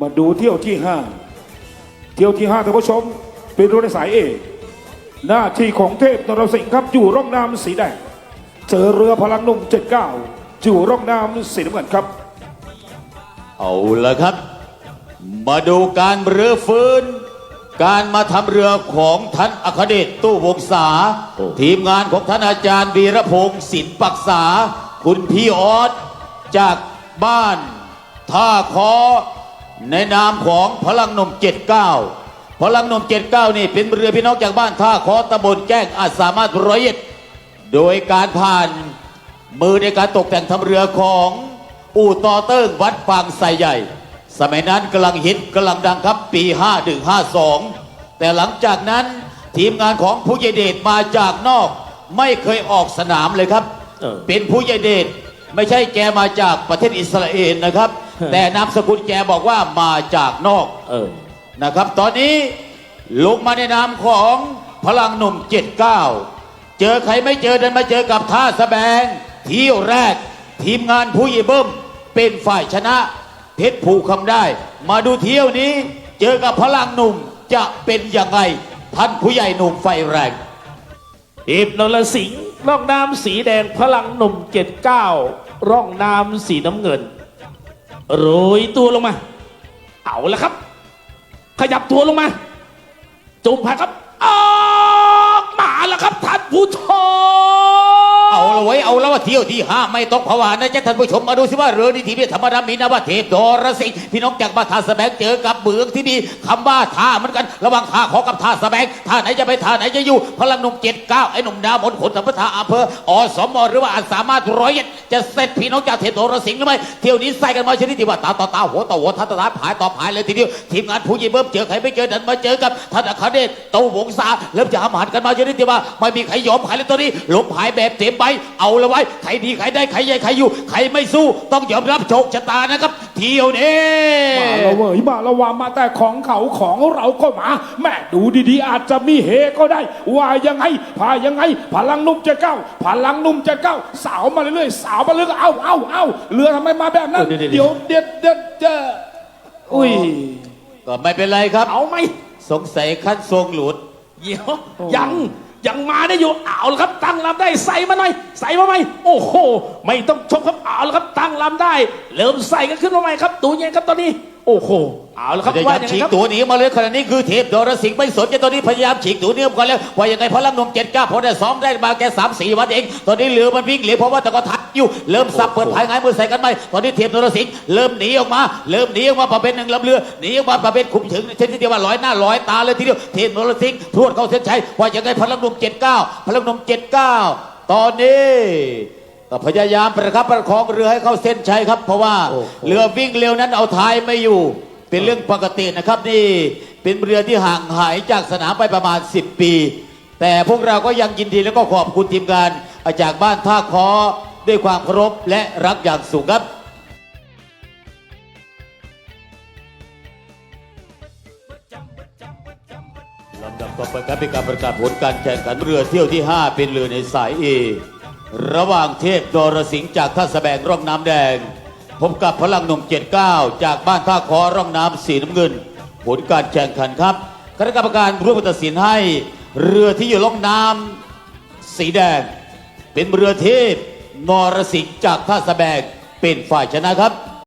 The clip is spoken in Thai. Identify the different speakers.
Speaker 1: มาดูเที่ยวที่ห้าเที่ยวที่ห้าท่านผู้ชม เป็นรถในสายเอหน้าที่ของเทพนรสิงห์ครับอยู่ร่องน้ำสีแดงเจอเรือพลังหนุ่ม79อยู่ร่องน้ำสีน้ำเงินครับ
Speaker 2: เอาละครับ มาดูการเรือฟื้น การมาทำเรือของท่านอัครเดชตู้วงศา
Speaker 3: โอ้
Speaker 2: ทีมงานของท่านอาจารย์วีรพงศ์สินปักษา คุณพี่ออสจากบ้านท่าคอ ในนามของพลังหนม79 พลังหนม79 นี่เป็นเรือพี่น้องจากบ้านท่าคอตำบลแก้งอาจสามารถร้อยเอ็ดโดยการผ่านมือในการตกแต่งทำเรือของอู่ต่อเติ้งวัดฟางไซใหญ่ สมัยนั้นกำลังฮิตกำลังดังครับปี 5152 แต่หลังจากนั้นทีมงานของผู้ใหญ่เดชมาจากนอก ไม่เคยออกสนามเลยครับ
Speaker 3: เออ
Speaker 2: เป็นผู้ใหญ่เดชไม่ใช่แกมาจากประเทศอิสราเอลนะครับ
Speaker 3: เออ
Speaker 2: แต่นามสกุลแกบอกว่ามาจากนอก
Speaker 3: เออ
Speaker 2: นะครับ ตอนนี้ลงมาในนามของพลังหนุ่ม 79 เจอใครไม่เจอเดินมาเจอกับท่าสแบงเที่ยวแรก ทีมงานผู้ใหญ่เบิ้มเป็นฝ่ายชนะ เพชรผูกคำได้ มาดูเที่ยวนี้ เจอกับพลังหนุ่มจะเป็นยังไงท่านผู้ใหญ่หนุ่มไฟแรง
Speaker 3: ทีมนรสิงห์ร่องน้ำสีแดงพลังหนุ่มเจ็ดเก้าร่องน้ำสีน้ำเงิน โรยตัวลงมา เอาละครับ ขยับตัวลงมา จุ่มผ่านครับออกมาแล้วครับท่านผู้ชม
Speaker 2: เที่ยวที่ห้าไม่ต้องภาวานะจ๊ะท่านผู้ชมมาดูสิว่าเรือนี้ทีนี้ธรรมดามีนะว่าเทพดรสิงห์พี่น้องจากบาท่าสแบงเจอกับเบืองที่มีคำว่าท่าเหมือนกันระหว่างท่าขอกับท่าสแบงท่าไหนจะไปท่าไหนจะอยู่ พลังหนุ่มเจ็ดเก้าไอ้หนุ่มดาวมนขนสัมปทาอำเภออสมหรือว่าอาจสามารถร้อยเอ็ดจะเสร็จพี่น้องจากเทพดรสิงห์หรือไม่เที่ยวนี้ใส่กันมาชนิดที่ว่าตาต่อตาหัวต่อหัวท่าต่อท่าผายต่อผายเลยทีเดียวทีมงานผู้ใหญ่เบิ้มเจอใครไม่เจอดันมาเจอกับท่านอัคเดชเต้าวงศาเริ่มจะหามหันกันมาชนิดที่ว่าไม่มีใครยอมใครเลยตัวนี้ลงหายแบบเต็มใบเอาละไว้ใครดีใครได้ใครใหญ่ใครอยู่ใครไม่สู้ต้องยอมรับโชคชะตานะครับ เที่ยวนี้
Speaker 1: มาแล้วเว้ยมาแล้วว่ามาแต่ของเขาของเราก็มา แม่ดูดีๆ อาจจะมีเฮก็ได้ ว่ายังไงพายังไง พลังหนุ่มจะเก้าพลังหนุ่มจะเก้าสาวมาเรื่อยๆสาวมาเรื่อยๆเอ้าเอ้าเอ้าเรือทำไมมาแบบนั้น
Speaker 3: เออเดี๋ยวๆ
Speaker 1: เดี๋ยวเดี๋ยวเดี๋ยวเดี๋ยวอุ้ย
Speaker 2: ก็ไม่เป็นไรครับ
Speaker 3: เอาไหม
Speaker 2: สงสัยขั้นทรงหลุด
Speaker 3: เดี๋ยวยัง ยังมาได้อยู่เอาละครับ ตั้งลำได้ใส่มาหน่อย ใส่มาไหมโอ้โห ไม่ต้องชมครับเอาละครับ ตั้งลำได้ เริ่มใส่กันขึ้นมาใหม่ครับ ตูยังไงครับตอนนี้ โอ้โห เอาละครับ
Speaker 2: พยาาม
Speaker 3: ว่ายยังไง
Speaker 2: ฉีก
Speaker 3: ครับ
Speaker 2: ตัวหนีมาเลยขณะนี้คือเทพดอรสิงห์ไม่สนใจตอนนี้พยายามฉีกตัวหนี้ก่อนแล้วว่ายังไงพลังหนุ่มเจ็ดเก้าพอได้ซ้อมได้มาแค่สามสี่วันเองตอนนี้เรือมันวิ่งเหลียวเพราะว่าแต่ก็ทัดอยู่เริ่มสับเปิดภายไงายมือใส่กันไหมตอนนี้เทพดอรสิงห์เริ่มหนีออกมาเริ่มหนีออกมาประเภทหนึ่งลำเรือหนีออกมาประเภทคุมถึงเช่นที่เดียวว่าร้อยหน้าร้อยตาเลยทีเดียวเทพดอรสิงห์พรวดเข้าเส้นชัยว่ายังไงพลังหนุ่มเจ็ดเก้าพลังหนุ่มเจ็ดเก้าตอนนี้ ก็พยายามประคับประคองเรือให้เข้าเส้นชัยครับ เพราะว่า
Speaker 3: โอ้โห
Speaker 2: เรือวิ่งเร็วนั้นเอาท้ายไม่อยู่ เป็นเรื่องปกตินะครับนี่เป็นเรือที่ห่างหายจากสนามไปประมาณ 10 ปี แต่พวกเราก็ยังยินดีแล้วก็ขอบคุณทีมงานจากบ้านท่าคอด้วยความเคารพและรักอย่างสูงครับลำดับต่อไปครับเป็นการประกาศผลการแข่งขันเรือเที่ยวที่ 5 เป็นเรือในสายเอระหว่างเทพดรสิงห์จากท่าสแบงร่องน้ำแดง พบกับพลังหนุ่ม 79 จากบ้านท่าคอร่องน้ำสีน้ำเงิน ผลการแข่งขันครับคณะกรรมการร่วมตัดสินให้ เรือที่อยู่ร่องน้ำสีแดง เป็นเรือเทพนรสิงห์จากท่าสแบงเป็นฝ่ายชนะครับ